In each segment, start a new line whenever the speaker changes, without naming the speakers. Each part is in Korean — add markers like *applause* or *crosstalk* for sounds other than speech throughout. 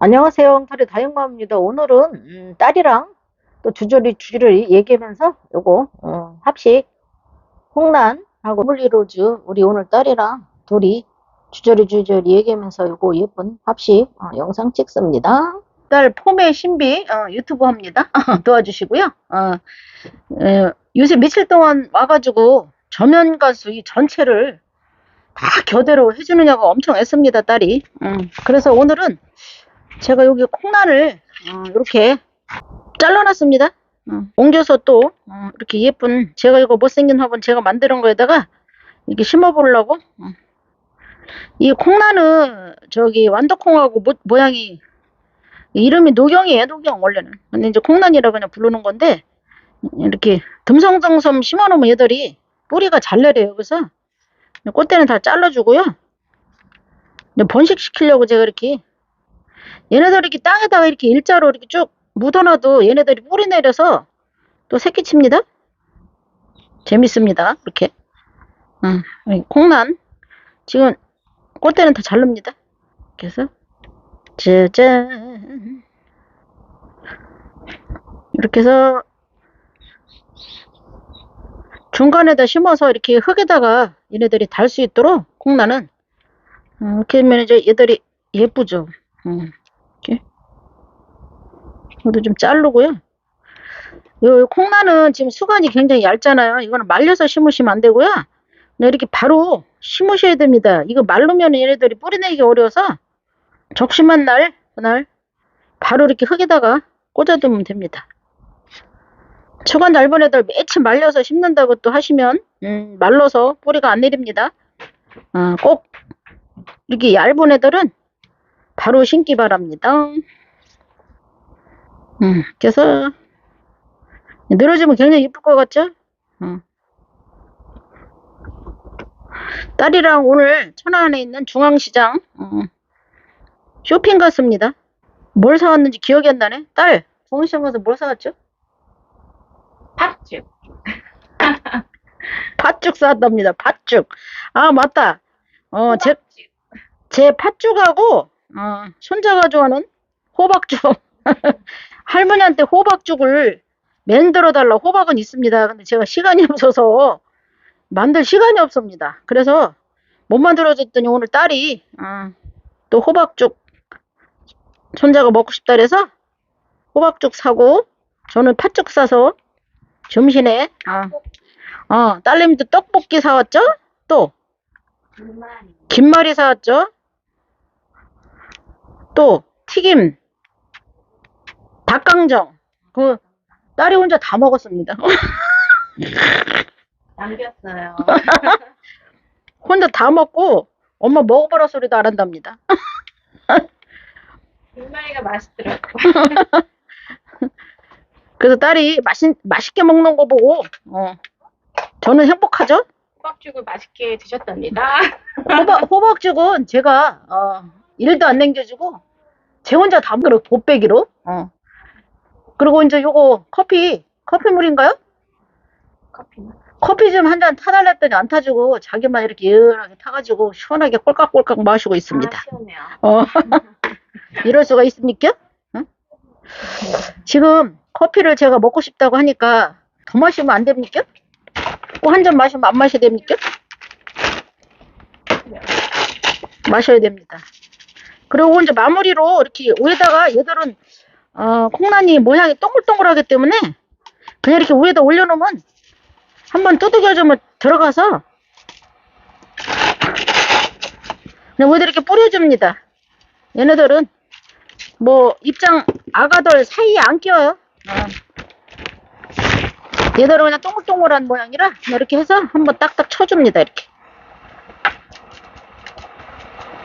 안녕하세요. 달의 다영마입니다. 오늘은 음, 딸이랑 또 주저리 주저리 얘기하면서 요거 어, 합식 홍란하고 물리로즈 우리 오늘 딸이랑 둘이 주저리 주저리 얘기하면서 요거 예쁜 합식 어, 영상 찍습니다. 딸 폼의 신비 어, 유튜브 합니다. *laughs* 도와주시고요. 어, 에, 요새 며칠 동안 와가지고 저면 가수 이 전체를 다 교대로 해주느냐고 엄청 애씁니다 딸이. 음, 그래서 오늘은 제가 여기 콩란을 어, 이렇게 잘라놨습니다. 어, 옮겨서 또 어, 이렇게 예쁜 제가 이거 못생긴 화분 제가 만드는 거에다가 이렇게 심어보려고 어. 이 콩란은 저기 완도콩하고 모, 모양이 이름이 노경이에요 노경 원래는 근데 이제 콩란이라 그냥 부르는 건데 이렇게 듬성듬성 심어놓으면 얘들이 뿌리가 잘 내려요 그래서 꽃대는 다 잘라주고요 번식시키려고 제가 이렇게 얘네들 이렇게 땅에다가 이렇게 일자로 이렇게 쭉 묻어놔도 얘네들이 뿌리 내려서 또 새끼 칩니다. 재밌습니다. 이렇게. 응, 이 콩란. 지금 꽃대는 다 자릅니다. 그래서 짜잔. 이렇게 해서 중간에다 심어서 이렇게 흙에다가 얘네들이 달 수 있도록 음, 이렇게 하면 이제 얘들이 예쁘죠. 음. 이것도 좀 자르고요. 요 콩나는 지금 수간이 굉장히 얇잖아요. 이거는 말려서 심으시면 안 되고요. 이렇게 바로 심으셔야 됩니다. 이거 말르면 얘네들이 뿌리 내기 어려워서 적심한 날, 그날 바로 이렇게 흙에다가 꽂아두면 됩니다. 초간 얇은 애들 매치 말려서 심는다고 또 하시면 음, 말라서 뿌리가 안 내립니다. 어, 꼭 이렇게 얇은 애들은 바로 심기 바랍니다. 음, 그래서 늘어지면 굉장히 이쁠 것 같죠? 음. 딸이랑 오늘 천안에 있는 중앙시장 음, 쇼핑 갔습니다. 뭘 사왔는지 기억이 안 나네. 딸, 중앙시장 가서 뭘 사왔죠?
팥죽. *laughs*
팥죽 사왔답니다. 팥죽. 아 맞다. 어, 제. 제 팥죽하고 어, 손자가 좋아하는 호박죽. *laughs* 할머니한테 호박죽을 만들어 달라. 호박은 있습니다. 근데 제가 시간이 *laughs* 없어서 만들 시간이 없습니다. 그래서 못 만들어줬더니 오늘 딸이 어, 또 호박죽 손자가 먹고 싶다 그래서 호박죽 사고 저는 팥죽 사서 점심에 어, 어 딸내미도 떡볶이 사왔죠? 또. 김말이 사왔죠? 또 튀김, 닭강정. 그 딸이 혼자 다 먹었습니다. *laughs*
남겼어요. *laughs*
혼자 다 먹고 엄마 먹어보라 소리도 안 한답니다. *laughs*
불만이가 맛있더라고.
그래서 딸이 맛있, 맛있게 먹는 거 보고 어, 저는 행복하죠?
호박죽을 맛있게 드셨답니다.
호박, 호박죽은 제가 어, 일도 안 남겨주고 제 혼자 다 먹으러 곱빼기로 어. 그리고 이제 요거 커피 커피물인가요?
커피는.
커피 좀 한 잔 타달랬더니 안 타주고 자기만 이렇게 예은하게 타가지고 시원하게 꼴깍꼴깍 마시고 있습니다.
아, 시원해요.
어. 이럴 수가 있습니까? 응? 지금 커피를 제가 먹고 싶다고 하니까 더 마시면 안 됩니까? 꼭 한 잔 마시면 안 마셔야 됩니까? 마셔야 됩니다. 그리고 이제 마무리로 이렇게 위에다가 얘들은 어, 콩란이 모양이 동글동글하기 때문에 그냥 이렇게 위에다 올려놓으면 한번 두들겨주면 들어가서 그냥 위에다 이렇게 뿌려줍니다. 얘네들은 뭐 입장 아가들 사이에 안 껴요. 어. 얘들은 그냥 동글동글한 모양이라 이렇게 해서 한번 딱딱 쳐줍니다. 이렇게.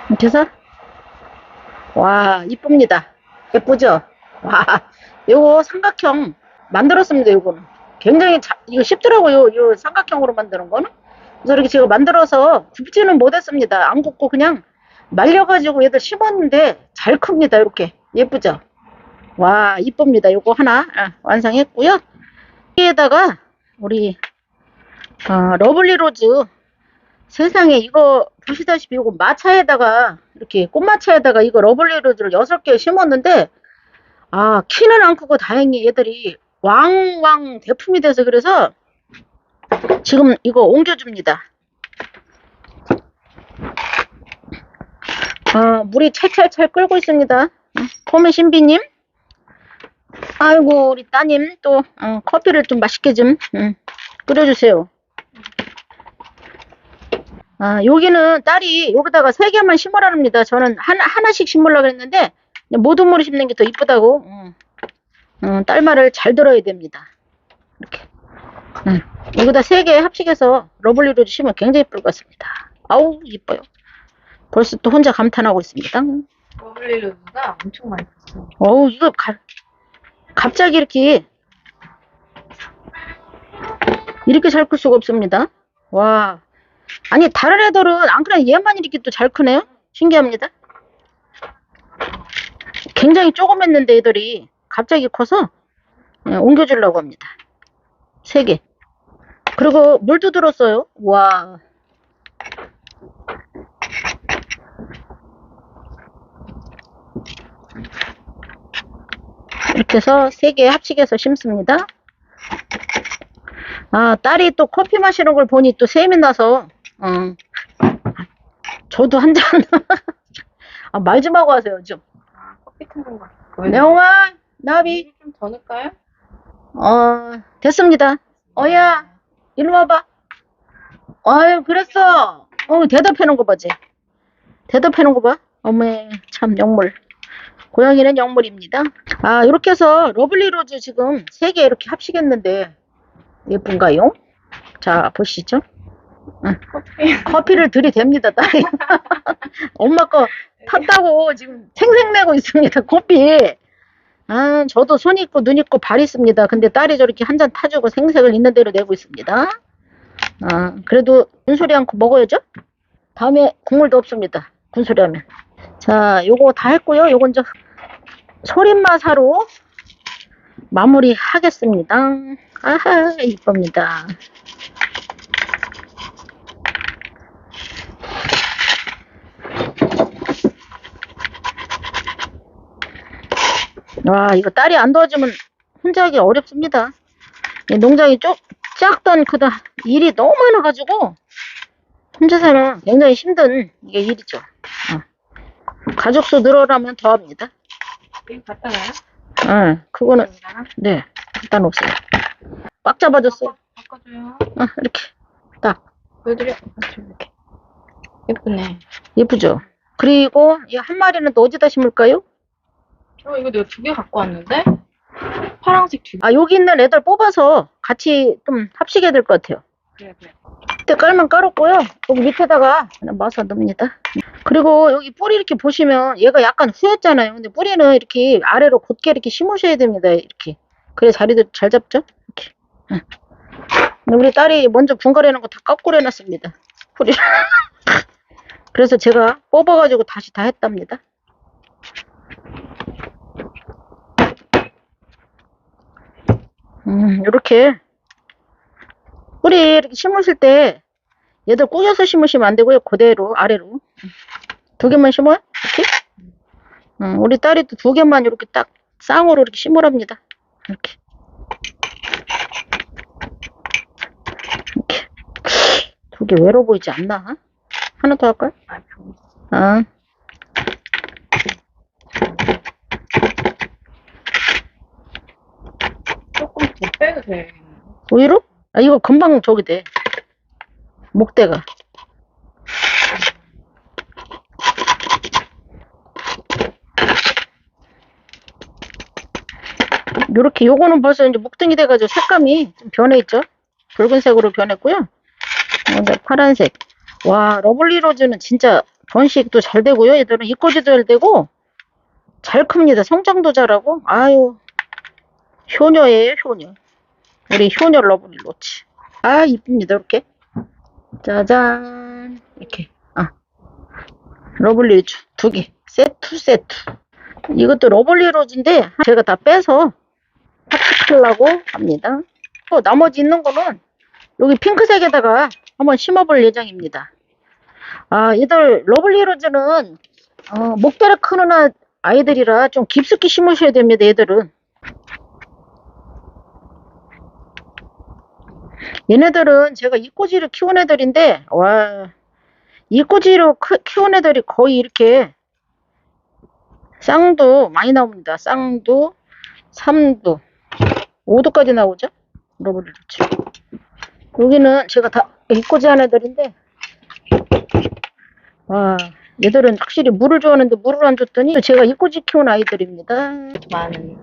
이렇게 해서 와 이쁩니다. 예쁘죠? 와 요거 삼각형 만들었습니다. 요거는 굉장히 자, 이거 쉽더라고요. 요 삼각형으로 만드는 거는. 그래서 이렇게 제가 만들어서 굽지는 못했습니다. 안 굽고 그냥 말려가지고 얘들 심었는데 잘 큽니다. 이렇게 예쁘죠? 와 이쁩니다. 요거 하나 아, 완성했고요. 여기에다가 우리 어, 러블리 로즈 세상에 이거 보시다시피 이거 마차에다가 이렇게 꽃마차에다가 이거 러블리 로즈를 여섯 개 심었는데 아 키는 안 크고 다행히 얘들이 왕왕 대품이 돼서 그래서 지금 이거 옮겨줍니다. 아 물이 찰찰찰 끓고 있습니다. 포메 신비님 아이고 우리 따님 또 어, 커피를 좀 맛있게 좀 음, 끓여주세요. 아, 여기는 딸이 여기다가 세 개만 심으라랍니다. 저는 하나, 하나씩 심으려고 했는데, 모든 물을 심는 게 더 이쁘다고. 음. 음, 딸 말을 잘 들어야 됩니다. 이렇게. 음, 여기다 세 개 합식해서 러블리로 심으면 굉장히 이쁠 것 같습니다. 아우, 이뻐요. 벌써 또 혼자 감탄하고 있습니다.
버블리로즈가 엄청 많이 컸어요.
어우, 이거 가, 갑자기 이렇게, 이렇게 잘 클 수가 없습니다. 와. 아니, 다른 애들은 안 그래, 얘만 이렇게 또 잘 크네요? 신기합니다. 굉장히 조그맸는데 애들이 갑자기 커서 예, 옮겨주려고 합니다. 세 개. 그리고 물도 들었어요. 와. 이렇게 해서 세개 합식해서 심습니다. 아, 딸이 또 커피 마시는 걸 보니 또 셈이 나서, 어, 저도 한 잔, *laughs* 아, 말 좀 하고 하세요, 좀.
아, 거.
내홍아, 나비,
좀더 넣을까요?
어, 됐습니다. 어야, 이리 와봐. 아유, 그랬어. 어, 대답해놓은 거 봐지. 대답해놓은 거 봐. 어메, 참, 영물. 고양이는 영물입니다. 아, 이렇게 해서 러블리 로즈 지금 세개 이렇게 합식했는데, 예쁜가요? 자, 보시죠.
커피.
커피를 들이댑니다, 딸이. *laughs* 엄마 거 탔다고 지금 생색내고 있습니다, 커피. 아, 저도 손 있고 눈 있고 발 있습니다. 근데 딸이 저렇게 한 잔 타주고 생색을 있는 대로 내고 있습니다. 아, 그래도 군소리 않고 먹어야죠? 다음에 국물도 없습니다. 군소리 하면. 자, 요거 다 했고요. 요건 저 소림마사로 마무리 하겠습니다. 아하, 이쁩니다. 와, 이거 딸이 안 도와주면 혼자 하기 어렵습니다. 이 농장이 쪽, 작던 그다 일이 너무 많아가지고 혼자서는 굉장히 힘든 이게 일이죠. 어. 가족 수 늘어나면 더 합니다.
이거 갖다 놔요?
어, 그거는? 네, 갖다 놓으세요. 꽉 잡아줬어요.
바꿔줘요.
어, 이렇게 딱
보여드려. 이렇게. 예쁘네.
예쁘죠. 그리고 이 한 마리는 또 어디다 심을까요?
어, 이거 내가 두 개 갖고 왔는데? 파란색 두 개.
아 여기 있는 애들 뽑아서 같이 좀 합식해야 될 것 같아요.
그래, 그래.
밑에 깔만 깔았고요. 여기 밑에다가 그냥 마사 넣습니다. 그리고 여기 뿌리 이렇게 보시면 얘가 약간 후였잖아요. 근데 뿌리는 이렇게 아래로 곧게 이렇게 심으셔야 됩니다. 이렇게. 그래 자리도 잘 잡죠? 이렇게. 응. 근데 우리 딸이 먼저 분갈이하는 거다 거꾸로 해놨습니다. 뿌리를. *laughs* 그래서 제가 뽑아가지고 다시 다 했답니다. 이렇게 뿌리 이렇게 심으실 때 얘들 꾸겨서 심으시면 안 되고요. 그대로 아래로 두 개만 심어요. 이렇게. 음, 우리 딸이 또 두 개만 이렇게 딱 쌍으로 이렇게 심으랍니다. 이렇게. 이렇게. 두 개 외로 보이지 않나? 하나 더 할까요?
아, 더 빼도 되겠네.
오히려? 아, 이거 금방 저기 돼. 목대가. 요렇게, 요거는 벌써 이제 목등이 돼가지고 색감이 좀 변해 있죠? 붉은색으로 변했고요. 어, 이제 파란색. 와, 러블리 로즈는 진짜 번식도 잘 되고요. 얘들은 이꼬지도 잘 되고, 잘 큽니다. 성장도 잘하고, 아유, 효녀예요, 효녀. 우리 효녀 러블리 로치. 아, 이쁩니다, 이렇게. 짜잔. 이렇게. 아. 러블리 로즈 두 개. 세트, 세트. 이것도 러블리 로즈인데, 제가 다 빼서 합식하려고 합니다. 또 나머지 있는 거는 여기 핑크색에다가 한번 심어볼 예정입니다. 아, 얘들 러블리 로즈는 어, 목대를 크는 아- 아이들이라 좀 깊숙이 심으셔야 됩니다, 얘들은. 얘네들은 제가 이꼬지로 키운 애들인데, 와, 이꼬지로 크- 키운 애들이 거의 이렇게 쌍도 많이 나옵니다. 쌍도, 삼도, 5도까지 나오죠? 러블리로즈. 여기는 제가 다 이꼬지 한 애들인데, 와, 얘들은 확실히 물을 좋아하는데 물을 안 줬더니 제가 이꼬지 키운 아이들입니다.
많은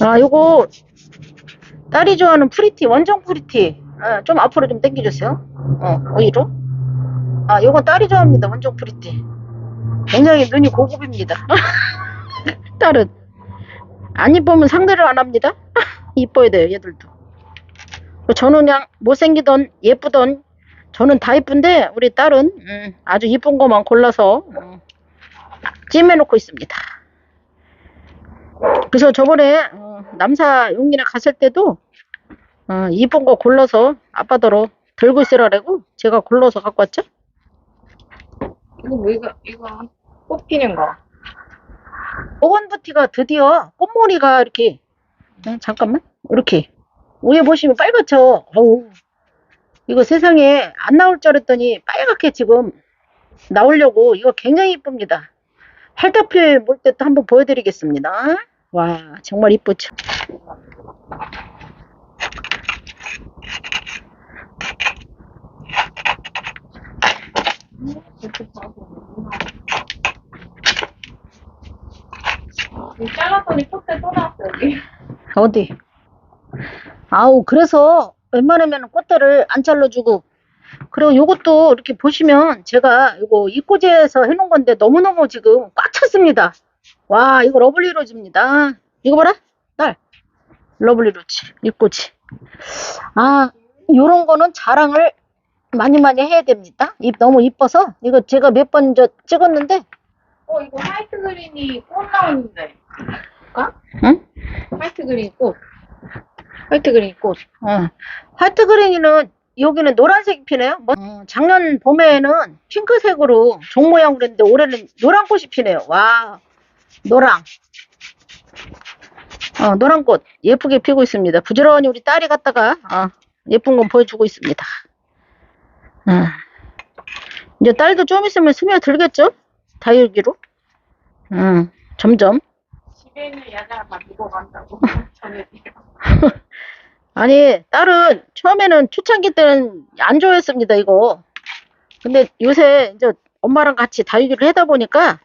아, 요거 딸이 좋아하는 프리티, 원정 프리티. 아, 좀 앞으로 좀 당겨주세요. 어, 오히려. 아, 요건 딸이 좋아합니다. 원정 프리티. 굉장히 눈이 고급입니다. *laughs* 딸은 안 이쁘면 상대를 안 합니다. *laughs* 이뻐야 돼요, 얘들도. 저는 그냥 못생기던 예쁘던 저는 다 이쁜데 우리 딸은 음, 아주 이쁜 것만 골라서 음, 찜해놓고 있습니다. 그래서 저번에 어, 남사 용인에 갔을 때도 어, 이쁜 거 골라서 아빠더러 들고 있으라고 제가 골라서 갖고 왔죠.
이거 뭐 이거 이거 꽃 피는 거.
오건부티가 드디어 꽃무늬가 이렇게 네, 잠깐만 이렇게 위에 보시면 빨갛죠. 어우 이거 세상에 안 나올 줄 알았더니 빨갛게 지금 나오려고 이거 굉장히 이쁩니다. 활달필 볼때또 한번 보여드리겠습니다. 와 정말 이쁘죠.
잘랐더니 꽃대 또 나왔어 여기.
어디? 아우, 그래서 웬만하면 꽃대를 안 잘라주고, 그리고 요것도 이렇게 보시면 제가 이거 이꼬지에서 해놓은 건데 너무너무 지금 꽉 찼습니다. 와, 이거 러블리 로즈입니다. 이거 봐라, 딸. 러블리 로즈, 이꼬지. 아, 요런 거는 자랑을 많이 많이 해야 됩니다. 이 너무 이뻐서, 이거 제가 몇 번 저 찍었는데,
어 이거 화이트 그린이 꽃 나오는데. 볼까?
응?
화이트 그린 꽃. 화이트 그린 꽃.
어. 화이트 그린이는 여기는 노란색이 피네요. 뭐, 어, 작년 봄에는 핑크색으로 종 모양으로 했는데 올해는 노란 꽃이 피네요. 와, 노랑. 어, 노란 꽃 예쁘게 피고 있습니다. 부지런히 우리 딸이 갔다가 어, 예쁜 건 보여주고 있습니다. 어. 이제 딸도 좀 있으면 스며들겠죠? 다육이로. 음, 점점.
집에 있는 야자가 다 누고 간다고 *laughs* 전해드려.
아니, 딸은 처음에는 초창기 때는 안 좋아했습니다, 이거. 근데 요새 이제 엄마랑 같이 다육이를 하다 보니까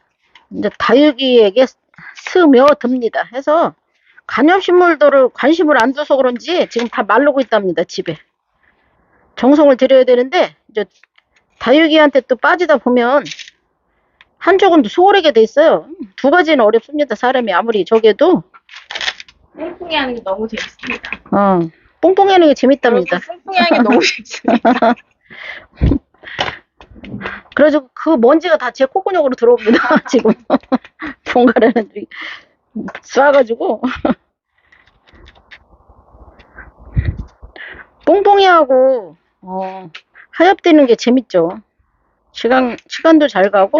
이제 다육이에게 스며듭니다. 해서 관엽식물들을 관심을 안 줘서 그런지 지금 다 마르고 있답니다, 집에. 정성을 들여야 되는데, 이제 다육이한테 또 빠지다 보면 한쪽은 또 소홀하게 돼 있어요. 두 가지는 어렵습니다, 사람이 아무리 저게도.
뿡뿡이 하는 게 너무 재밌습니다.
어, 뽕뽕이 하는 게 재밌답니다.
뿡뿡이 하는 게 너무 *laughs* 재밌습니다. *laughs*
그래가지고 그 먼지가 다 제 콧구멍으로 들어옵니다. *laughs* 지금 애들이 쏴가지고 뽕뽕이하고 어, 하엽되는 게 재밌죠. 시간 시간도 잘 가고?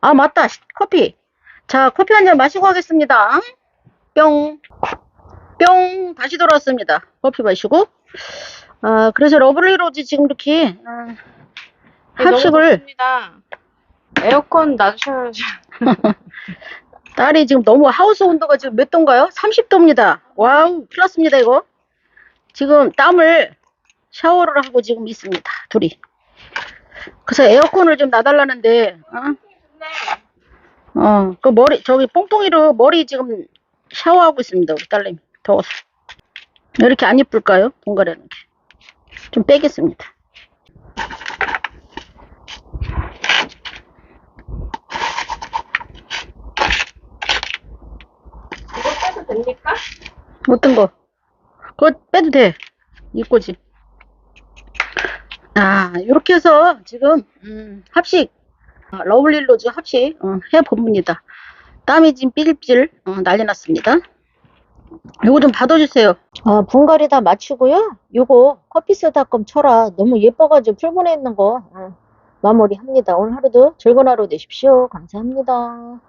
아 맞다 커피 자 커피 한 잔 마시고 하겠습니다. 뿅 뿅 다시 돌아왔습니다. 커피 마시고 아 그래서 러블리로즈 지금 이렇게 아, 합식을
습니다 에어컨 놔주셔야죠. *laughs*
딸이 지금 너무 하우스 온도가 지금 몇 도인가요? 30도입니다. 와우, 났습니다, 이거. 지금 땀을 샤워를 하고 지금 있습니다, 둘이. 그래서 에어컨을 좀 놔달라는데, 어, 어, 그 머리, 저기 뽕뽕이로 머리 지금 샤워하고 있습니다, 우리 딸내미. 더워서. 왜 이렇게 안 이쁠까요? 동가라는 게. 좀 빼겠습니다.
빼도 됩니까?
어떤 거? 그거 빼도 돼. 이꼬지. 아, 이렇게 해서 지금, 음, 합식, 어, 러블릴로즈 합식, 어, 해봅니다. 땀이 지금 삐질삐질, 어, 난리 났습니다. 요거 좀 받아주세요. 아, 분갈이 다 마치고요. 요거 커피스닷컴 쳐라. 너무 예뻐가지고 있는 거. 어. 마무리합니다. 오늘 하루도 즐거운 하루 되십시오. 감사합니다.